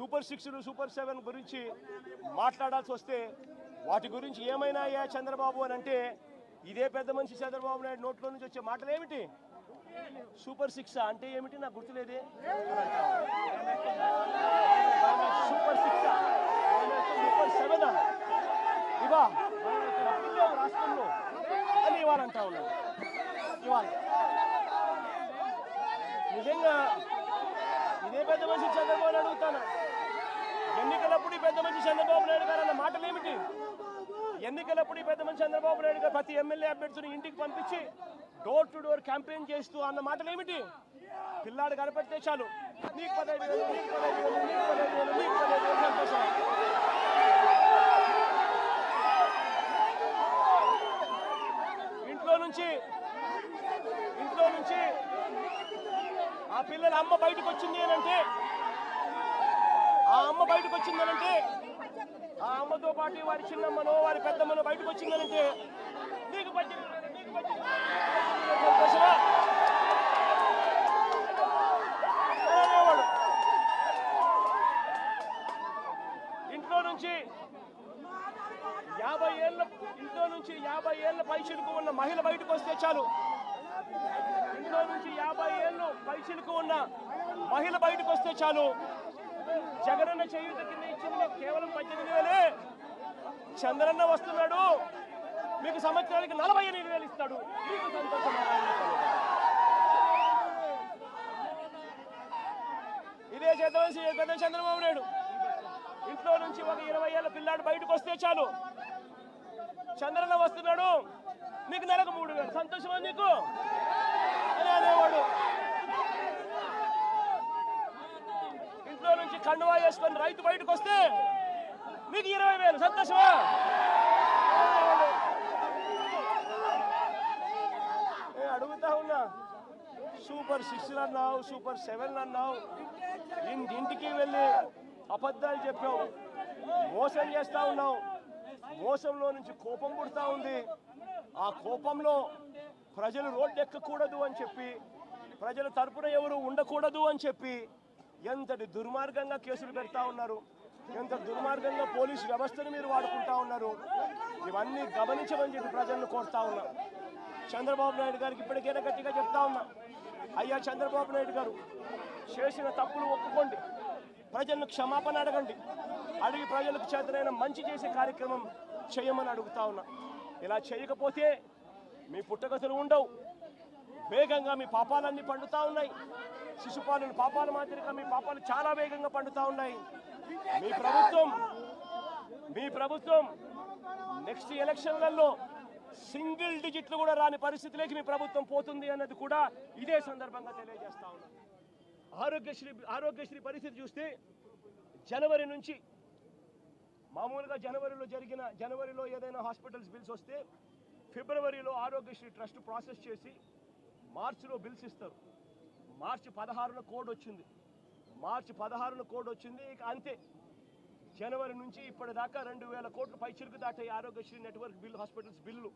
Super సిక్స్లు super seven గురించి మాట్లాడాల్సి వస్తే వాటి గురించి ఏమైనా అయ్యా చంద్రబాబు అని అంటే ఇదే పెద్ద మనిషి చంద్రబాబు నాయుడు నోట్లో నుంచి వచ్చే మాటలు ఏమిటి సూపర్ సిక్స్ అంటే ఏమిటి? నాకు గుర్తులేదే. సూపర్ సిక్స్ సూపర్ సెవెన్ ఇవా రాష్ట్రంలో అని ఇవాళ అంటా ఉన్నాను ఇవాళ. నిజంగా ఇదే పెద్ద మనిషి చంద్రబాబు అడుగుతాను ఎన్నికలప్పుడు ఈ పెద్ద మనిషి చంద్రబాబు నాయుడు గారు అన్న మాటలు ఏమిటి ఎన్నికలప్పుడు ఈ పెద్ద మనిషి చంద్రబాబు నాయుడు గారు ప్రతి ఎమ్మెల్యే అభ్యర్థిని ఇంటికి పంపించి డోర్ టు డోర్ క్యాంపెయిన్ చేస్తూ అన్న మాటలు ఏమిటి పిల్లాడు కనపడితే చాలు నీకు పదహైదు వేలు నీకు పదహైదు వేలు నీకు పదహైదు వేలు నీకు పదహైదు వేలు సంతోషం ఇంట్లో నుంచి ఇంట్లో నుంచి ఆ పిల్లల అమ్మ బయటకు వచ్చింది అంటే ఆ అమ్మ బయటకు వచ్చింది అంటే ఆ అమ్మతో పాటు వారి చిన్నమ్మనో వారి పెద్దమ్మనో బయటకు వచ్చిందనంటే నీకు నీకు ఇంట్లో నుంచి యాభై ఏళ్ళ ఇంట్లో నుంచి యాభై ఏళ్ళ పైచిలుకు ఉన్న మహిళ బయటకు వస్తే చాలు. ఇంట్లో నుంచి యాభై ఏళ్ళు పైచిలుకు ఉన్న మహిళ బయటకు వస్తే చాలు. జగనన్న చేయూత కింద ఇచ్చింది కేవలం పద్దెనిమిది వేలే. చంద్రన్న వస్తున్నాడు. మీకు సంవత్సరానికి నలభై ఎనిమిది వేలు ఇస్తాడు. మీకు సంతోషం ఇదే చేద్దామని పెద్ద చంద్రబాబు నాయుడు. ఇంట్లో నుంచి ఒక ఇరవై ఏళ్ళ పిల్లాడు బయటకు వస్తే చాలు. చంద్రన్న వస్తున్నాడు. నీకు నెలకు మూడు వేలు. సంతోషమా నీకు? అని అనేవాడు ఇంట్లో నుంచి కండువా వేసుకొని రైతు బయటకు వస్తే మీకు ఇరవై వేలు. సంతోషమా? అడుగుతా ఉన్నా. సూపర్ సిక్స్ అన్నావు సూపర్ సెవెన్ అన్నావు. ఇంటింటికి వెళ్ళి అబద్ధాలు చెప్పావు. మోసం చేస్తా ఉన్నావు. మోసంలో నుంచి కోపం పుడతా ఉంది. ఆ కోపంలో ప్రజలు రోడ్డు ఎక్కకూడదు అని చెప్పి ప్రజల తరపున ఎవరు ఉండకూడదు అని చెప్పి ఎంతటి దుర్మార్గంగా కేసులు పెడతా ఉన్నారు ఎంత దుర్మార్గంగా పోలీసు వ్యవస్థను మీరు వాడుకుంటా ఉన్నారు ఇవన్నీ గమనించమని చెప్పి ప్రజలను కోరుతా ఉన్నా. చంద్రబాబు నాయుడు గారికి ఇప్పటికైనా గట్టిగా చెప్తా ఉన్నా. అయ్యా చంద్రబాబు నాయుడు గారు చేసిన తప్పులు ఒప్పుకోండి. ప్రజలను క్షమాపణ అడగండి. అడిగి ప్రజలకు చేతనైన మంచి చేసే కార్యక్రమం చేయమని అడుగుతా ఉన్నా. ఇలా చేయకపోతే మీ పుట్టగతులు ఉండవు. వేగంగా మీ పాపాలన్నీ పండుతా ఉన్నాయి. శిశుపాలను పాపాల మాదిరిగా మీ పాపాలు చాలా వేగంగా పండుతా ఉన్నాయి. మీ ప్రభుత్వం మీ ప్రభుత్వం నెక్స్ట్ ఎలక్షన్లలో సింగిల్ డిజిట్లు కూడా రాని పరిస్థితిలోకి మీ ప్రభుత్వం పోతుంది అన్నది కూడా ఇదే సందర్భంగా తెలియజేస్తా ఉన్నాను ఆరోగ్యశ్రీ ఆరోగ్యశ్రీ పరిస్థితి చూస్తే జనవరి నుంచి మామూలుగా జనవరిలో జరిగిన జనవరిలో ఏదైనా హాస్పిటల్స్ బిల్స్ వస్తే ఫిబ్రవరిలో ఆరోగ్యశ్రీ ట్రస్ట్ ప్రాసెస్ చేసి మార్చిలో బిల్స్ ఇస్తారు. మార్చి పదహారున కోడ్ వచ్చింది. మార్చి పదహారున కోడ్ వచ్చింది. ఇక అంతే. జనవరి నుంచి ఇప్పటిదాకా రెండు వేల కోట్ల పైచిరుకు దాటాయి Aarogyasri network bill hospitals bill.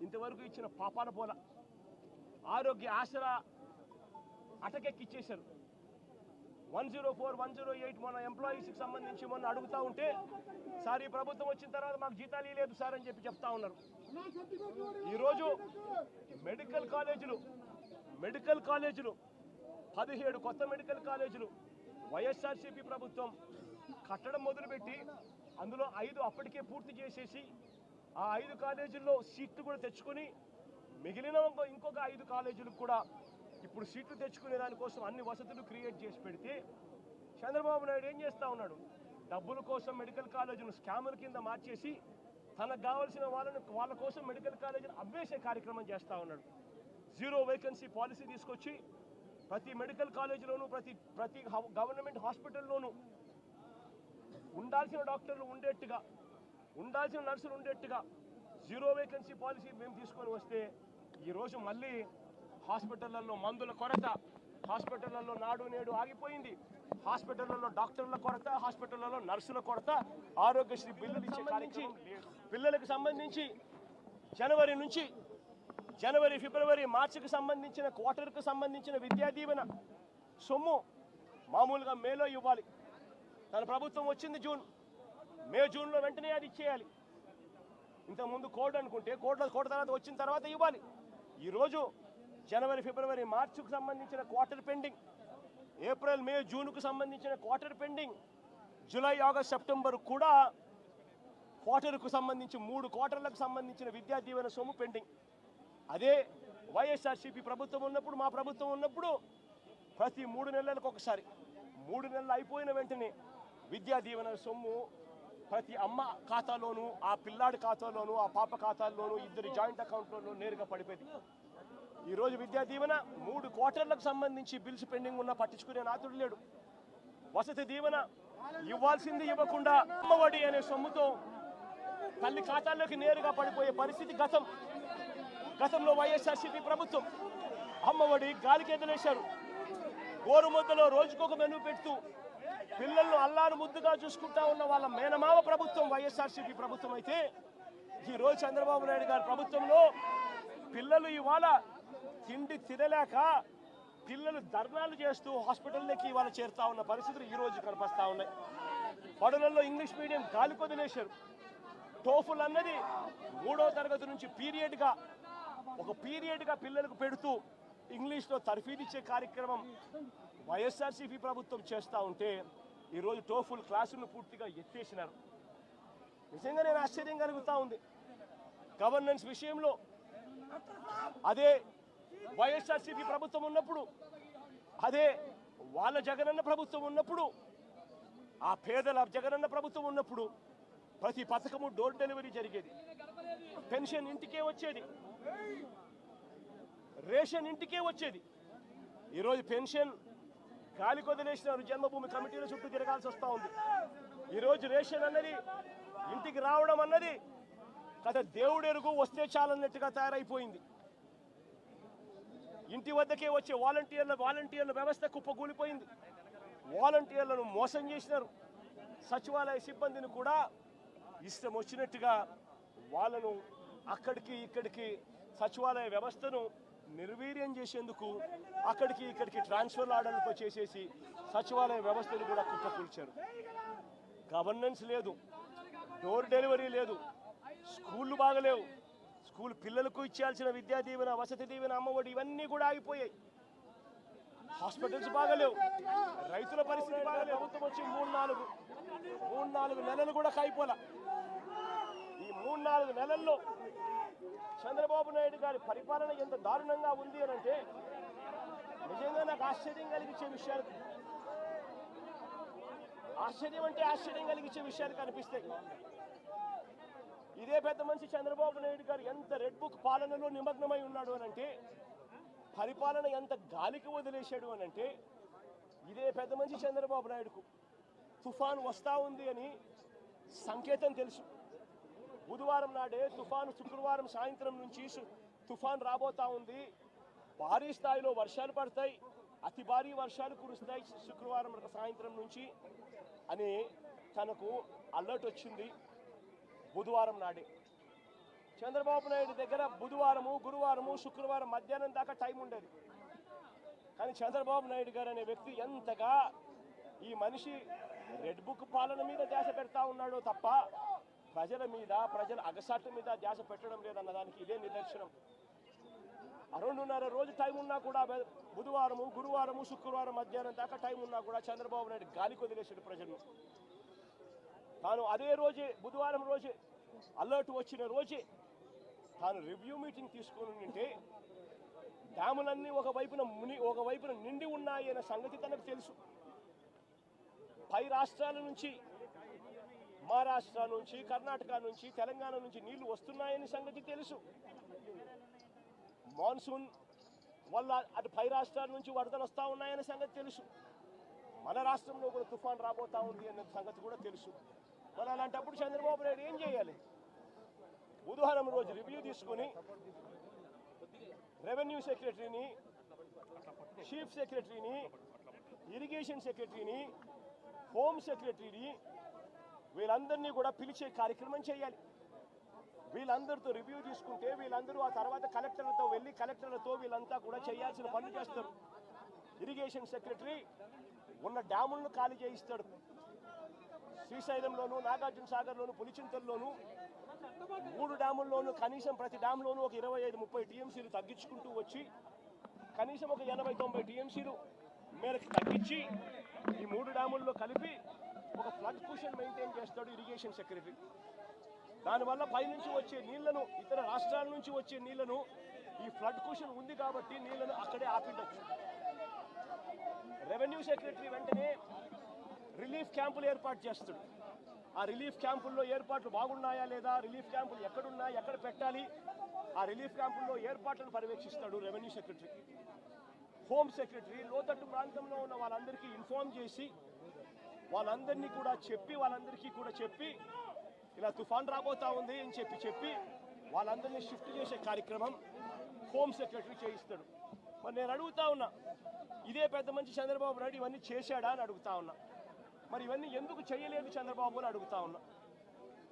ఇంతవరకు ఇచ్చిన పాపాన పోల. Aarogya Asara అటకెక్కిచ్చేశారు. One zero four one zero eight మన ఎంప్లాయీస్కి సంబంధించి మొన్న అడుగుతా ఉంటే సార్ ఈ ప్రభుత్వం వచ్చిన తర్వాత మాకు జీతాలు లేదు సార్ అని చెప్పి చెప్తా ఉన్నారు. ఈరోజు మెడికల్ కాలేజీలు మెడికల్ కాలేజీలు పదిహేడు కొత్త మెడికల్ కాలేజీలు వైఎస్ఆర్సీపీ ప్రభుత్వం కట్టడం మొదలుపెట్టి అందులో ఐదు అప్పటికే పూర్తి చేసేసి ఆ ఐదు కాలేజీల్లో సీట్లు కూడా తెచ్చుకొని మిగిలిన ఇంకొక ఐదు కాలేజీలకు కూడా ఇప్పుడు సీట్లు తెచ్చుకునే దానికోసం అన్ని వసతులు క్రియేట్ చేసి పెడితే చంద్రబాబు నాయుడు ఏం చేస్తూ ఉన్నాడు? డబ్బుల కోసం మెడికల్ కాలేజీను స్కాముల కింద మార్చేసి తనకు కావాల్సిన వాళ్ళని వాళ్ళ కోసం మెడికల్ కాలేజీని అమ్మేసే కార్యక్రమం చేస్తా ఉన్నాడు. జీరో వేకెన్సీ పాలసీ తీసుకొచ్చి ప్రతి మెడికల్ కాలేజీలోనూ ప్రతి ప్రతి గవర్నమెంట్ హాస్పిటల్లోనూ ఉండాల్సిన డాక్టర్లు ఉండేట్టుగా ఉండాల్సిన నర్సులు ఉండేట్టుగా జీరో వేకెన్సీ పాలసీ మేము తీసుకొని వస్తే ఈరోజు మళ్ళీ హాస్పిటళ్ళలో మందుల కొరత హాస్పిటళ్ళలో నాడు నేడు ఆగిపోయింది. హాస్పిటళ్ళలో డాక్టర్ల కొరత హాస్పిటళ్ళలో నర్సుల కొరత ఆరోగ్యశ్రీ బిల్లులు లేదు. పిల్లలకు సంబంధించి జనవరి నుంచి జనవరి ఫిబ్రవరి మార్చికి సంబంధించిన క్వార్టర్కు సంబంధించిన విద్యా దీవెన సొమ్ము మామూలుగా మేలో ఇవ్వాలి. తన ప్రభుత్వం వచ్చింది జూన్. మే జూన్లో వెంటనే అది ఇచ్చేయాలి. ఇంతకుముందు కోడ్ అనుకుంటే కోడ్లో కోడ్ తర్వాత వచ్చిన తర్వాత ఇవ్వాలి. ఈరోజు జనవరి ఫిబ్రవరి మార్చికి సంబంధించిన క్వార్టర్ పెండింగ్. ఏప్రిల్ మే జూన్కు సంబంధించిన quarter pending. July August September కూడా క్వార్టర్కు సంబంధించి మూడు క్వార్టర్లకు సంబంధించిన విద్యా దీవెన సొమ్ము పెండింగ్. అదే వైఎస్ఆర్సీపీ ప్రభుత్వం ఉన్నప్పుడు మా ప్రభుత్వం ఉన్నప్పుడు ప్రతి మూడు నెలలకు ఒకసారి మూడు నెలలు అయిపోయిన వెంటనే విద్యా దీవెన సొమ్ము ప్రతి అమ్మ ఖాతాలోనూ ఆ పిల్లాడి ఖాతాలోనూ ఆ పాప ఖాతాల్లోనూ ఇద్దరి జాయింట్ అకౌంట్లోనూ నేరుగా పడిపోయింది. ఈరోజు విద్యా దీవెన మూడు క్వార్టర్లకు సంబంధించి బిల్స్ పెండింగ్ ఉన్న పట్టించుకునే నాతుడు లేడు. వసతి దీవెన ఇవ్వాల్సింది ఇవ్వకుండా అమ్మఒడి అనే సొమ్ముతో తల్లి ఖాతాల్లోకి నేరుగా పడిపోయే పరిస్థితి గతం. గతంలో వైఎస్ఆర్సీపీ ప్రభుత్వం అమ్మఒడి గాలికి ఎదిలేశారు గోరుముద్దలో రోజుకొక మెను పెడుతూ పిల్లలను అల్లారు ముద్దుగా చూసుకుంటా ఉన్న వాళ్ళ మేనమామ ప్రభుత్వం వైఎస్ఆర్సీపీ ప్రభుత్వం అయితే ఈ రోజు చంద్రబాబు నాయుడు గారి ప్రభుత్వంలో పిల్లలు ఇవాళ తిండి తినలేక పిల్లలు ధర్నాలు చేస్తూ హాస్పిటల్లోకి ఇవాళ చేరుతా ఉన్న పరిస్థితులు ఈరోజు కనిపిస్తూ ఉన్నాయి. బడులలో ఇంగ్లీష్ మీడియం గాలి కొదిలేశారు. టోఫుల్ అన్నది మూడో తరగతి నుంచి పీరియడ్గా ఒక పీరియడ్గా పిల్లలకు పెడుతూ ఇంగ్లీష్లో తర్ఫీదిచ్చే కార్యక్రమం వైఎస్ఆర్సీపీ ప్రభుత్వం చేస్తూ ఉంటే ఈరోజు టోఫుల్ క్లాసులను పూర్తిగా ఎత్తేసినారు. నిజంగా నేను ఆశ్చర్యం కలుగుతూ ఉంది. గవర్నెన్స్ విషయంలో అదే వైఎస్ఆర్సీపీ ప్రభుత్వం ఉన్నప్పుడు అదే వాళ్ళ జగనన్న ప్రభుత్వం ఉన్నప్పుడు ఆ పేదల జగనన్న ప్రభుత్వం ఉన్నప్పుడు ప్రతి పథకము డోర్ డెలివరీ జరిగేది. పెన్షన్ ఇంటికే వచ్చేది. రేషన్ ఇంటికే వచ్చేది. ఈరోజు పెన్షన్ గాలి కొదిలేసినారు జన్మభూమి కమిటీల చుట్టూ తిరగాల్సి వస్తూ ఉంది. ఈరోజు రేషన్ అన్నది ఇంటికి రావడం అన్నది కథ దేవుడెరుగు వస్తే చాలన్నట్టుగా తయారైపోయింది. ఇంటి వద్దకే వచ్చే వాలంటీర్ల వాలంటీర్ల వ్యవస్థ కుప్పకూలిపోయింది వాలంటీర్లను మోసం చేసినారు. సచివాలయ సిబ్బందిని కూడా ఇష్టం వచ్చినట్టుగా వాళ్ళను అక్కడికి ఇక్కడికి సచివాలయ వ్యవస్థను నిర్వీర్యం చేసేందుకు అక్కడికి ఇక్కడికి ట్రాన్స్ఫర్ ఆర్డర్లతో చేసేసి సచివాలయ వ్యవస్థను కూడా కుప్పకూల్చారు. గవర్నెన్స్ లేదు. డోర్ డెలివరీ లేదు. స్కూళ్ళు బాగలేవు. స్కూల్ పిల్లలకు ఇచ్చాల్సిన విద్యా దీవెన వసతి దీవెన అమ్మఒడి ఇవన్నీ కూడా ఆగిపోయాయి. హాస్పిటల్స్ బాగలేవు. రైతుల పరిస్థితి బాగలేవు. ప్రభుత్వం వచ్చి మూడు నాలుగు మూడు నాలుగు నెలలు కూడా కాయిపోలా. ఈ మూడు నాలుగు నెలల్లో చంద్రబాబు నాయుడు గారి పరిపాలన ఎంత దారుణంగా ఉంది అని అంటే నిజంగా నాకు ఆశ్చర్యం కలిగించే విషయాలు. ఆశ్చర్యం అంటే ఆశ్చర్యం కలిగించే విషయాలు కనిపిస్తాయి. ఇదే పెద్ద మనిషి చంద్రబాబు నాయుడు గారు ఎంత రెడ్ బుక్ పాలనలో నిమగ్నమై ఉన్నాడు అని అంటే పరిపాలన ఎంత గాలికి వదిలేశాడు అని అంటే ఇదే పెద్ద మనిషి చంద్రబాబు నాయుడుకు తుఫాన్ వస్తా ఉంది అని సంకేతం తెలుసు. బుధవారం నాడే తుఫాను శుక్రవారం సాయంత్రం నుంచి తుఫాన్ రాబోతా ఉంది. భారీ స్థాయిలో వర్షాలు పడతాయి. అతి భారీ వర్షాలు కురుస్తాయి శుక్రవారం సాయంత్రం నుంచి అని తనకు అలర్ట్ వచ్చింది. బుధవారం నాడే. చంద్రబాబు నాయుడు దగ్గర బుధవారము గురువారము శుక్రవారం మధ్యాహ్నం దాకా టైం ఉండేది. కానీ చంద్రబాబు నాయుడు గారు అనే వ్యక్తి ఎంతగా ఈ మనిషి రెడ్ బుక్ పాలన మీద ధ్యాస పెడతా ఉన్నాడో తప్ప ప్రజల మీద ప్రజల అగసాట్ల మీద ధ్యాస పెట్టడం లేదన్న దానికి ఇదే నిదర్శనం. రెండున్నర రోజు టైం ఉన్నా కూడా బుధవారము గురువారము శుక్రవారం మధ్యాహ్నం దాకా టైం ఉన్నా కూడా చంద్రబాబు నాయుడు గాలికి వదిలేసాడు ప్రజలను తాను అదే రోజే బుధవారం రోజే అలర్ట్ వచ్చిన రోజే తాను రివ్యూ మీటింగ్ తీసుకుని ఉంటే డ్యాములన్నీ ఒక వైపున ముని ఒక వైపున నిండి ఉన్నాయి అనే సంగతి తనకు తెలుసు. పై రాష్ట్రాల నుంచి మహారాష్ట్ర నుంచి కర్ణాటక నుంచి తెలంగాణ నుంచి నీళ్ళు వస్తున్నాయని సంగతి తెలుసు. మాన్సూన్ వల్ల అటు పై రాష్ట్రాల నుంచి వరదలు వస్తూ ఉన్నాయనే సంగతి తెలుసు. మన రాష్ట్రంలో కూడా తుఫాన్ రాబోతా ఉంది అనే సంగతి కూడా తెలుసు. మరి అలాంటప్పుడు చంద్రబాబు నాయుడు ఏం చేయాలి? బుధవారం రోజు రివ్యూ తీసుకుని రెవెన్యూ సెక్రటరీని చీఫ్ సెక్రటరీని ఇరిగేషన్ సెక్రటరీని హోమ్ సెక్రటరీని వీళ్ళందరినీ కూడా పిలిచే కార్యక్రమం చేయాలి. వీళ్ళందరితో రివ్యూ తీసుకుంటే వీళ్ళందరూ ఆ తర్వాత కలెక్టర్లతో వెళ్ళి కలెక్టర్లతో వీళ్ళంతా కూడా చేయాల్సిన పనులు చేస్తారు. ఇరిగేషన్ సెక్రటరీ ఉన్న డ్యాములను ఖాళీ చేయిస్తాడు. శ్రీశైలంలోను నాగార్జున సాగర్లోను పులిచింతల్లోను మూడు డ్యాముల్లోనూ కనీసం ప్రతి డ్యామ్లోనూ ఒక ఇరవై ఐదు ముప్పై టీఎంసీలు తగ్గించుకుంటూ వచ్చి కనీసం ఒక ఎనభై తొంభై టీఎంసీలు మేరకు తగ్గించి ఈ మూడు డ్యాముల్లో కలిపి ఒక ఫ్లడ్ కుషన్ మెయింటైన్ చేస్తాడు ఇరిగేషన్ సెక్రటరీ. దానివల్ల పైనుంచి వచ్చే నీళ్ళను ఇతర రాష్ట్రాల నుంచి వచ్చే నీళ్ళను ఈ ఫ్లడ్ కుషన్ ఉంది కాబట్టి నీళ్ళను అక్కడే ఆపిండొచ్చు. రెవెన్యూ సెక్రటరీ వెంటనే రిలీఫ్ క్యాంపులు ఏర్పాటు చేస్తాడు. ఆ రిలీఫ్ క్యాంపుల్లో ఏర్పాట్లు బాగున్నాయా లేదా? రిలీఫ్ క్యాంపులు ఎక్కడున్నాయి? ఎక్కడ పెట్టాలి? ఆ రిలీఫ్ క్యాంపుల్లో ఏర్పాట్లను పర్యవేక్షిస్తాడు రెవెన్యూ సెక్రటరీ. హోమ్ సెక్రటరీ లోతట్టు ప్రాంతంలో ఉన్న వాళ్ళందరికీ ఇన్ఫార్మ్ చేసి వాళ్ళందరినీ కూడా చెప్పి వాళ్ళందరికీ కూడా చెప్పి ఇలా తుఫాన్ రాబోతా ఉంది అని చెప్పి చెప్పి వాళ్ళందరినీ షిఫ్ట్ చేసే కార్యక్రమం హోమ్ సెక్రటరీ చేయిస్తాడు. మరి నేను అడుగుతా ఉన్నా ఇదే పెద్ద మంచి చంద్రబాబు నాయుడు ఇవన్నీ చేశాడా అని అడుగుతా ఉన్నా. మరి ఇవన్నీ ఎందుకు చేయలేదు చంద్రబాబు అని అడుగుతా ఉన్నా.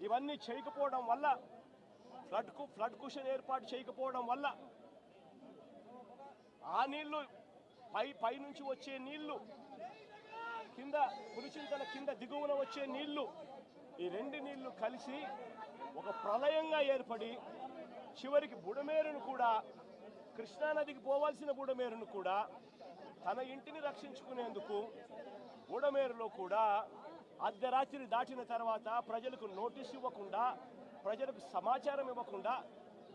ఇవన్నీ చేయకపోవడం వల్ల ఫ్లడ్కు ఫ్లడ్ కుషన్ ఏర్పాటు చేయకపోవడం వల్ల ఆ నీళ్ళు పై పై నుంచి వచ్చే నీళ్ళు కింద పులిచింతల కింద దిగువన వచ్చే నీళ్ళు ఈ రెండు నీళ్ళు కలిసి ఒక ప్రళయంగా ఏర్పడి చివరికి బుడమేరును కూడా కృష్ణానదికి పోవాల్సిన బుడమేరును కూడా తన ఇంటిని రక్షించుకునేందుకు బుడమేరులో కూడా అర్ధరాత్రి దాటిన తర్వాత ప్రజలకు నోటీస్ ఇవ్వకుండా ప్రజలకు సమాచారం ఇవ్వకుండా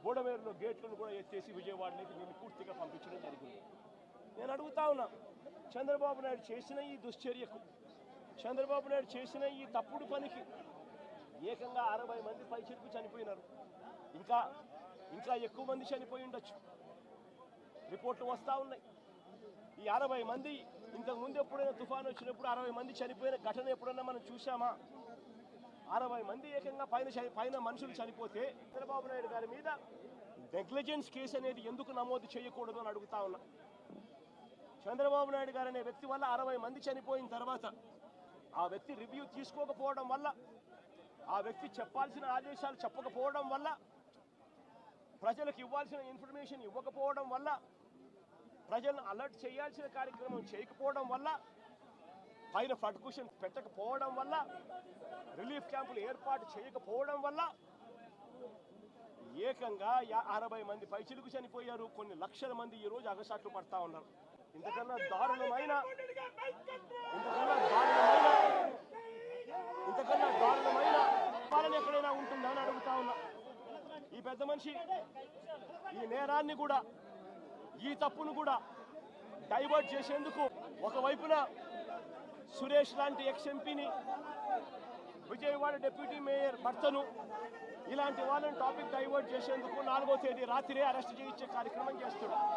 బుడమేరులో గేట్లను కూడా ఎత్తేసి విజయవాడలోకి నేను పూర్తిగా పంపించడం జరిగింది. నేను అడుగుతా ఉన్నా చంద్రబాబు నాయుడు చేసిన ఈ దుశ్చర్యకు చంద్రబాబు నాయుడు చేసిన ఈ తప్పుడు పనికి ఏకంగా అరవై మంది పైచెరుకు చనిపోయినారు. ఇంకా ఇంకా ఎక్కువ మంది చనిపోయి ఉండొచ్చు. రిపోర్ట్లు వస్తూ ఉన్నాయి. ఈ అరవై మంది ఇంతకు ముందు ఎప్పుడైనా తుఫాన్ వచ్చినప్పుడు అరవై మంది చనిపోయిన ఘటన ఎప్పుడైనా మనం చూసామా అరవై మంది ఏకంగా పైన పైన మనుషులు చనిపోతే చంద్రబాబు నాయుడు గారి మీద నెగ్లిజెన్స్ కేసు అనేది ఎందుకు నమోదు చేయకూడదు అని అడుగుతా ఉన్నా. చంద్రబాబు నాయుడు గారు అనే వ్యక్తి వల్ల అరవై మంది చనిపోయిన తర్వాత ఆ వ్యక్తి రివ్యూ తీసుకోకపోవడం వల్ల ఆ వ్యక్తి చెప్పాల్సిన ఆదేశాలు చెప్పకపోవడం వల్ల ప్రజలకు ఇవ్వాల్సిన ఇన్ఫర్మేషన్ ఇవ్వకపోవడం వల్ల ప్రజలను అలర్ట్ చేయాల్సిన కార్యక్రమం చేయకపోవడం వల్ల పైన ఫ్లడ్ కుషన్ పెట్టకపోవడం వల్ల రిలీఫ్ క్యాంపులు ఏర్పాటు చేయకపోవడం వల్ల ఏకంగా యా- అరవై మంది పైచిలుకు చనిపోయారు కొన్ని లక్షల మంది ఈ రోజు అగసాట్లు పడతా ఉన్నారు. ఇంతకన్నా దారుణమైన ఇంతకన్నా దారుణమైన ఇంతకన్నా దారుణమైన పాలన ఎక్కడైనా ఉంటుందా అని అడుగుతా ఉన్నా. ఈ పెద్ద మనిషి ఈ నేరాన్ని కూడా ఈ తప్పును కూడా డైవర్ట్ చేసేందుకు ఒకవైపున సురేష్ లాంటి ఎక్స్ ఎంపీని విజయవాడ డిప్యూటీ మేయర్ భర్తను ఇలాంటి వాళ్ళని టాపిక్ డైవర్ట్ చేసేందుకు నాలుగో తేదీ రాత్రే అరెస్ట్ చేయించే కార్యక్రమం చేస్తున్నాడు